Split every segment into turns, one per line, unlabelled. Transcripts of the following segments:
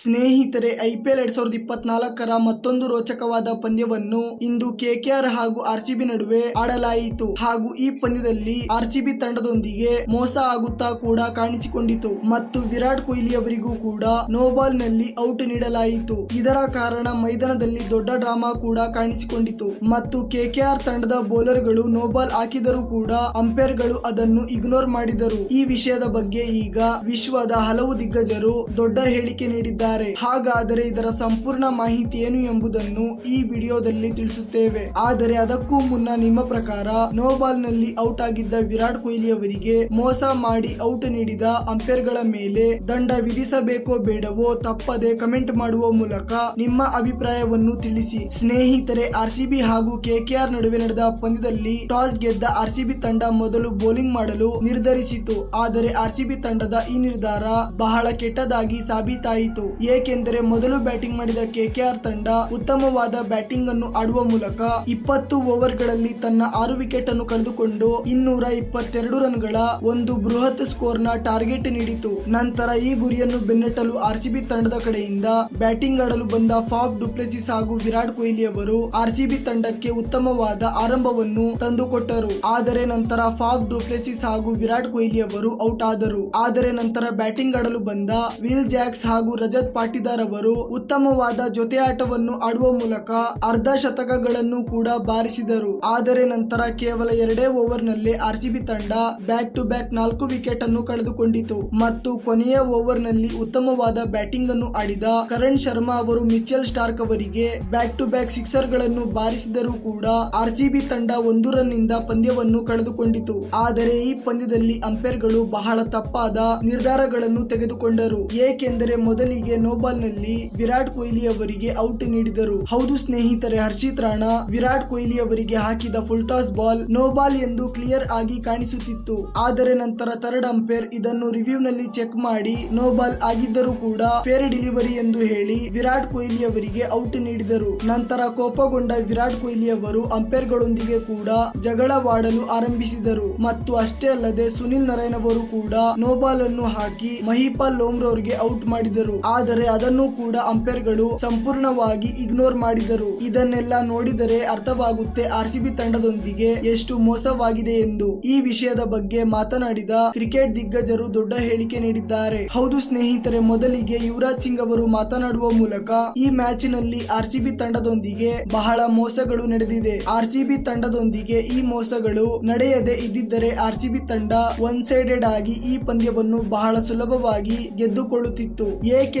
ಸ್ನೇಹಿತರೆ ಐಪಿಎಲ್ ಎರಡ್ ಸಾವಿರದ ಇಪ್ಪತ್ನಾಲ್ಕರ ಮತ್ತೊಂದು ರೋಚಕವಾದ ಪಂದ್ಯವನ್ನು ಇಂದು ಕೆಕೆಆರ್ ಹಾಗೂ ಆರ್ಸಿಬಿ ನಡುವೆ ಆಡಲಾಯಿತು. ಹಾಗೂ ಈ ಪಂದ್ಯದಲ್ಲಿ ಆರ್ಸಿಬಿ ತಂಡದೊಂದಿಗೆ ಮೋಸ ಆಗುತ್ತಾ ಕೂಡ ಕಾಣಿಸಿಕೊಂಡಿತು. ಮತ್ತು ವಿರಾಟ್ ಕೊಹ್ಲಿ ಅವರಿಗೂ ಕೂಡ ನೋಬಾಲ್ನಲ್ಲಿ ಔಟ್ ನೀಡಲಾಯಿತು. ಇದರ ಕಾರಣ ಮೈದಾನದಲ್ಲಿ ದೊಡ್ಡ ಡ್ರಾಮಾ ಕೂಡ ಕಾಣಿಸಿಕೊಂಡಿತು. ಮತ್ತು ಕೆಕೆಆರ್ ತಂಡದ ಬೌಲರ್ಗಳು ನೋಬಾಲ್ ಹಾಕಿದರೂ ಕೂಡ ಅಂಪೈರ್ಗಳು ಅದನ್ನು ಇಗ್ನೋರ್ ಮಾಡಿದರು. ಈ ವಿಷಯದ ಬಗ್ಗೆ ಈಗ ವಿಶ್ವದ ಹಲವು ದಿಗ್ಗಜರು ದೊಡ್ಡ ಹೇಳಿಕೆ ನೀಡಿದ್ದಾರೆ. ಹಾಗಾದರೆ ಇದರ ಸಂಪೂರ್ಣ ಮಾಹಿತಿ ಏನು ಎಂಬುದನ್ನು ಈ ವಿಡಿಯೋದಲ್ಲಿ ತಿಳಿಸುತ್ತೇವೆ. ಆದರೆ ಅದಕ್ಕೂ ಮುನ್ನ ನಿಮ್ಮ ಪ್ರಕಾರ ನೋಬಾಲ್ನಲ್ಲಿ ಔಟ್ ಆಗಿದ್ದ ವಿರಾಟ್ ಕೊಹ್ಲಿ ಅವರಿಗೆ ಮೋಸ ಮಾಡಿ ಔಟ್ ನೀಡಿದ ಅಂಪೈರ್ಗಳ ಮೇಲೆ ದಂಡ ವಿಧಿಸಬೇಕೋ ಬೇಡವೋ ತಪ್ಪದೆ ಕಮೆಂಟ್ ಮಾಡುವ ಮೂಲಕ ನಿಮ್ಮ ಅಭಿಪ್ರಾಯವನ್ನು ತಿಳಿಸಿ. ಸ್ನೇಹಿತರೆ, ಆರ್ಸಿಬಿ ಹಾಗೂ ಕೆಕೆಆರ್ ನಡುವೆ ನಡೆದ ಪಂದ್ಯದಲ್ಲಿ ಟಾಸ್ ಗೆದ್ದ ಆರ್ಸಿಬಿ ತಂಡ ಮೊದಲು ಬೌಲಿಂಗ್ ಮಾಡಲು ನಿರ್ಧರಿಸಿತು. ಆದರೆ ಆರ್ಸಿಬಿ ತಂಡದ ಈ ನಿರ್ಧಾರ ಬಹಳ ಕೆಟ್ಟದಾಗಿ ಸಾಬೀತಾಯಿತು. ಏಕೆಂದರೆ ಮೊದಲು ಬ್ಯಾಟಿಂಗ್ ಮಾಡಿದ ಕೆಕೆಆರ್ ತಂಡ ಉತ್ತಮವಾದ ಬ್ಯಾಟಿಂಗ್ ಅನ್ನು ಆಡುವ ಮೂಲಕ ಇಪ್ಪತ್ತು ಓವರ್ಗಳಲ್ಲಿ ತನ್ನ ಆರು ವಿಕೆಟ್ ಅನ್ನು ಕಳೆದುಕೊಂಡು ಇನ್ನೂರ ಇಪ್ಪತ್ತೆರಡು ರನ್ಗಳ ಒಂದು ಬೃಹತ್ ಸ್ಕೋರ್ನ ಟಾರ್ಗೆಟ್ ನೀಡಿತು. ನಂತರ ಈ ಗುರಿಯನ್ನು ಬೆನ್ನಟ್ಟಲು ಆರ್ಸಿಬಿ ತಂಡದ ಕಡೆಯಿಂದ ಬ್ಯಾಟಿಂಗ್ ಆಡಲು ಬಂದ ಫಾಫ್ ಡುಪ್ಲೆಸಿಸ್ ಹಾಗೂ ವಿರಾಟ್ ಕೊಹ್ಲಿ ಅವರು ಆರ್ಸಿಬಿ ತಂಡಕ್ಕೆ ಉತ್ತಮವಾದ ಆರಂಭವನ್ನು ತಂದುಕೊಟ್ಟರು. ಆದರೆ ನಂತರ ಫಾಫ್ ಡುಪ್ಲೆಸಿಸ್ ಹಾಗೂ ವಿರಾಟ್ ಕೊಹ್ಲಿ ಅವರು ಔಟ್ ಆದರು. ಆದರೆ ನಂತರ ಬ್ಯಾಟಿಂಗ್ ಆಡಲು ಬಂದ ವಿಲ್ ಜಾಕ್ಸ್ ಹಾಗೂ ರಜತ್ ಪಾಟಿದಾರ್ ಅವರು ಉತ್ತಮವಾದ ಜೊತೆಯಾಟವನ್ನು ಆಡುವ ಮೂಲಕ ಅರ್ಧ ಶತಕಗಳನ್ನು ಕೂಡ ಬಾರಿಸಿದರು. ಆದರೆ ನಂತರ ಕೇವಲ ಎರಡೇ ಓವರ್ನಲ್ಲಿ ಆರ್ಸಿಬಿ ತಂಡ ಬ್ಯಾಕ್ ಟು ಬ್ಯಾಕ್ ನಾಲ್ಕು ವಿಕೆಟ್ ಅನ್ನು ಕಳೆದುಕೊಂಡಿತು. ಮತ್ತು ಕೊನೆಯ ಓವರ್ನಲ್ಲಿ ಉತ್ತಮವಾದ ಬ್ಯಾಟಿಂಗ್ ಅನ್ನು ಆಡಿದ ಕರಣ್ ಶರ್ಮಾ ಅವರು ಮಿಚೆಲ್ ಸ್ಟಾರ್ಕ್ ಅವರಿಗೆ ಬ್ಯಾಕ್ ಟು ಬ್ಯಾಕ್ ಸಿಕ್ಸರ್ಗಳನ್ನು ಬಾರಿಸಿದರೂ ಕೂಡ ಆರ್ಸಿಬಿ ತಂಡ ಒಂದು ರನ್ನಿಂದ ಪಂದ್ಯವನ್ನು ಕಳೆದುಕೊಂಡಿತು. ಆದರೆ ಈ ಪಂದ್ಯದಲ್ಲಿ ಅಂಪೈರ್ಗಳು ಬಹಳ ತಪ್ಪಾದ ನಿರ್ಧಾರಗಳನ್ನು ತೆಗೆದುಕೊಂಡರು. ಏಕೆಂದರೆ ಮೊದಲಿಗೆ ನೋಬಾಲ್ನಲ್ಲಿ ವಿರಾಟ್ ಕೊಹ್ಲಿ ಅವರಿಗೆ ಔಟ್ ನೀಡಿದರು. ಹೌದು ಸ್ನೇಹಿತರೆ, ಹರ್ಷಿತ್ ರಾಣಾ ವಿರಾಟ್ ಕೊಹ್ಲಿ ಅವರಿಗೆ ಹಾಕಿದ full toss ball no ball ಎಂದು ಕ್ಲಿಯರ್ ಆಗಿ ಕಾಣಿಸುತ್ತಿತ್ತು. ಆದರೆ ನಂತರ ಥರ್ಡ್ ಅಂಪೇರ್ ಇದನ್ನು ರಿವ್ಯೂ ನಲ್ಲಿ ಚೆಕ್ ಮಾಡಿ ನೋಬಾಲ್ ಆಗಿದ್ದರೂ ಕೂಡ ಫೇರ್ ಡೆಲಿವರಿ ಎಂದು ಹೇಳಿ ವಿರಾಟ್ ಕೊಹ್ಲಿ ಅವರಿಗೆ ಔಟ್ ನೀಡಿದರು. ನಂತರ ಕೋಪಗೊಂಡ ವಿರಾಟ್ ಕೊಹ್ಲಿ ಅವರು ಅಂಪೇರ್ ಗಳೊಂದಿಗೆ ಕೂಡ ಜಗಳವಾಡಲು ಆರಂಭಿಸಿದರು. ಮತ್ತು ಅಷ್ಟೇ ಅಲ್ಲದೆ ಸುನಿಲ್ ನರೈನ್ ಅವರು ಕೂಡ ನೋಬಾಲ್ ಅನ್ನು ಹಾಕಿ ಮಹಿಪಾಲ್ ಲೋಮ್ರವರಿಗೆ ಔಟ್ ಮಾಡಿದರು. ಆದರೆ ಅದನ್ನು ಕೂಡ ಅಂಪೈರ್ಗಳು ಸಂಪೂರ್ಣವಾಗಿ ಇಗ್ನೋರ್ ಮಾಡಿದರು. ಇದನ್ನೆಲ್ಲ ನೋಡಿದರೆ ಅರ್ಥವಾಗುತ್ತೆ ಆರ್ಸಿಬಿ ತಂಡದೊಂದಿಗೆ ಎಷ್ಟು ಮೋಸವಾಗಿದೆ ಎಂದು. ಈ ವಿಷಯದ ಬಗ್ಗೆ ಮಾತನಾಡಿದ ಕ್ರಿಕೆಟ್ ದಿಗ್ಗಜರು ದೊಡ್ಡ ಹೇಳಿಕೆ ನೀಡಿದ್ದಾರೆ. ಹೌದು ಸ್ನೇಹಿತರೆ, ಮೊದಲಿಗೆ ಯುವರಾಜ್ ಸಿಂಗ್ ಅವರು ಮಾತನಾಡುವ ಮೂಲಕ ಈ ಮ್ಯಾಚ್ನಲ್ಲಿ ಆರ್ಸಿಬಿ ತಂಡದೊಂದಿಗೆ ಬಹಳ ಮೋಸಗಳು ನಡೆದಿದೆ. ಆರ್ಸಿಬಿ ತಂಡದೊಂದಿಗೆ ಈ ಮೋಸಗಳು ನಡೆಯದೆ ಇದ್ದಿದ್ದರೆ ಆರ್ಸಿಬಿ ತಂಡ ಒನ್ ಸೈಡೆಡ್ ಆಗಿ ಈ ಪಂದ್ಯವನ್ನು ಬಹಳ ಸುಲಭವಾಗಿ ಗೆದ್ದುಕೊಳ್ಳುತ್ತಿತ್ತು.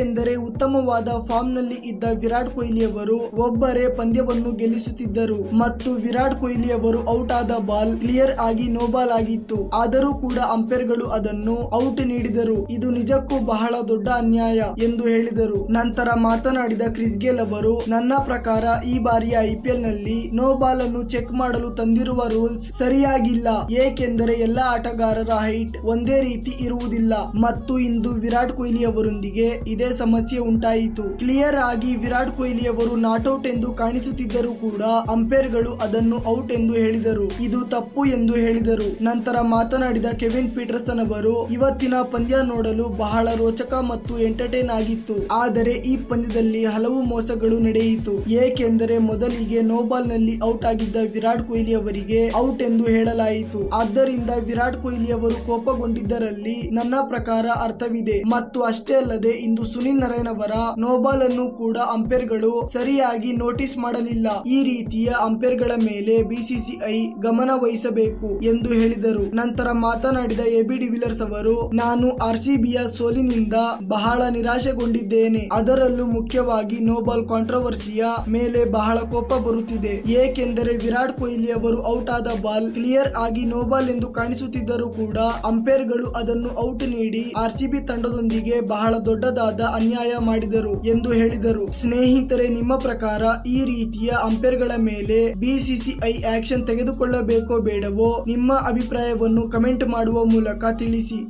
ಏಕೆಂದರೆ ಉತ್ತಮವಾದ ಫಾರ್ಮ್ನಲ್ಲಿ ಇದ್ದ ವಿರಾಟ್ ಕೊಹ್ಲಿ ಅವರು ಒಬ್ಬರೇ ಪಂದ್ಯವನ್ನು ಗೆಲ್ಲಿಸುತ್ತಿದ್ದರು. ಮತ್ತು ವಿರಾಟ್ ಕೊಹ್ಲಿ ಅವರು ಔಟ್ ಆದ ಬಾಲ್ ಕ್ಲಿಯರ್ ಆಗಿ ನೋ ಬಾಲ್ ಆಗಿತ್ತು. ಆದರೂ ಕೂಡ ಅಂಪೈರ್ಗಳು ಅದನ್ನು ಔಟ್ ನೀಡಿದರು. ಇದು ನಿಜಕ್ಕೂ ಬಹಳ ದೊಡ್ಡ ಅನ್ಯಾಯ ಎಂದು ಹೇಳಿದರು. ನಂತರ ಮಾತನಾಡಿದ ಕ್ರಿಸ್ ಗೇಲ್ ಅವರು, ನನ್ನ ಪ್ರಕಾರ ಈ ಬಾರಿಯ ಐಪಿಎಲ್ನಲ್ಲಿ ನೋ ಬಾಲ್ ಅನ್ನು ಚೆಕ್ ಮಾಡಲು ತಂದಿರುವ ರೂಲ್ಸ್ ಸರಿಯಾಗಿಲ್ಲ. ಏಕೆಂದರೆ ಎಲ್ಲ ಆಟಗಾರರ ಹೈಟ್ ಒಂದೇ ರೀತಿ ಇರುವುದಿಲ್ಲ. ಮತ್ತು ಇಂದು ವಿರಾಟ್ ಕೊಹ್ಲಿ ಅವರೊಂದಿಗೆ ಇದೇ ಸಮಸ್ಯೆ ಉಂಟಾಯಿತು. ಕ್ಲಿಯರ್ ಆಗಿ ವಿರಾಟ್ ಕೊಹ್ಲಿ ಅವರು ನಾಟ್ಔಟ್ ಎಂದು ಕಾಣಿಸುತ್ತಿದ್ದರೂ ಕೂಡ ಅಂಪೈರ್ಗಳು ಅದನ್ನು ಔಟ್ ಎಂದು ಹೇಳಿದರು. ಇದು ತಪ್ಪು ಎಂದು ಹೇಳಿದರು. ನಂತರ ಮಾತನಾಡಿದ ಕೆವಿನ್ ಪೀಟರ್ಸನ್ ಅವರು, ಇವತ್ತಿನ ಪಂದ್ಯ ನೋಡಲು ಬಹಳ ರೋಚಕ ಮತ್ತು ಎಂಟರ್ಟೈನ್ ಆಗಿತ್ತು. ಆದರೆ ಈ ಪಂದ್ಯದಲ್ಲಿ ಹಲವು ಮೋಸಗಳು ನಡೆಯಿತು. ಏಕೆಂದರೆ ಮೊದಲಿಗೆ ನೋಬಾಲ್ನಲ್ಲಿ ಔಟ್ ಆಗಿದ್ದ ವಿರಾಟ್ ಕೊಹ್ಲಿ ಅವರಿಗೆ ಔಟ್ ಎಂದು ಹೇಳಲಾಯಿತು. ಆದ್ದರಿಂದ ವಿರಾಟ್ ಕೊಹ್ಲಿ ಅವರು ಕೋಪಗೊಂಡಿದ್ದರಲ್ಲಿ ನನ್ನ ಪ್ರಕಾರ ಅರ್ಥವಿದೆ. ಮತ್ತು ಅಷ್ಟೇ ಅಲ್ಲದೆ ಇಂದು ನರೈನ್ ಅವರ ನೋಬಾಲ್ ಅನ್ನು ಕೂಡ ಅಂಪೈರ್ಗಳು ಸರಿಯಾಗಿ ನೋಟಿಸ್ ಮಾಡಲಿಲ್ಲ. ಈ ರೀತಿಯ ಅಂಪೈರ್ಗಳ ಮೇಲೆ ಬಿಸಿಸಿಐ ಗಮನ ವಹಿಸಬೇಕು ಎಂದು ಹೇಳಿದರು. ನಂತರ ಮಾತನಾಡಿದ ಎಬಿ ಡಿವಿಲರ್ಸ್ ಅವರು, ನಾನು ಆರ್ ಸಿಬಿಯ ಸೋಲಿನಿಂದ ಬಹಳ ನಿರಾಶೆಗೊಂಡಿದ್ದೇನೆ. ಅದರಲ್ಲೂ ಮುಖ್ಯವಾಗಿ ನೋಬಾಲ್ ಕಾಂಟ್ರವರ್ಸಿಯ ಮೇಲೆ ಬಹಳ ಕೋಪ ಬರುತ್ತಿದೆ. ಏಕೆಂದರೆ ವಿರಾಟ್ ಕೊಹ್ಲಿ ಅವರು ಔಟ್ ಆದ ಬಾಲ್ ಕ್ಲಿಯರ್ ಆಗಿ ನೋಬಾಲ್ ಎಂದು ಕಾಣಿಸುತ್ತಿದ್ದರೂ ಕೂಡ ಅಂಪೈರ್ಗಳು ಅದನ್ನು ಔಟ್ ನೀಡಿ ಆರ್ಸಿಬಿ ತಂಡದೊಂದಿಗೆ ಬಹಳ ದೊಡ್ಡದಾದ ಅನ್ಯಾಯ ಮಾಡಿದರು ಎಂದು ಹೇಳಿದರು. ಸ್ನೇಹಿತರೆ, ನಿಮ್ಮ ಪ್ರಕಾರ ಈ ರೀತಿಯ ಅಂಪೇರ್ಗಳ ಮೇಲೆ ಬಿಸಿಸಿಐ ಆಕ್ಷನ್ ತೆಗೆದುಕೊಳ್ಳಬೇಕೋ ಬೇಡವೋ? ನಿಮ್ಮ ಅಭಿಪ್ರಾಯವನ್ನು ಕಮೆಂಟ್ ಮಾಡುವ ಮೂಲಕ ತಿಳಿಸಿ.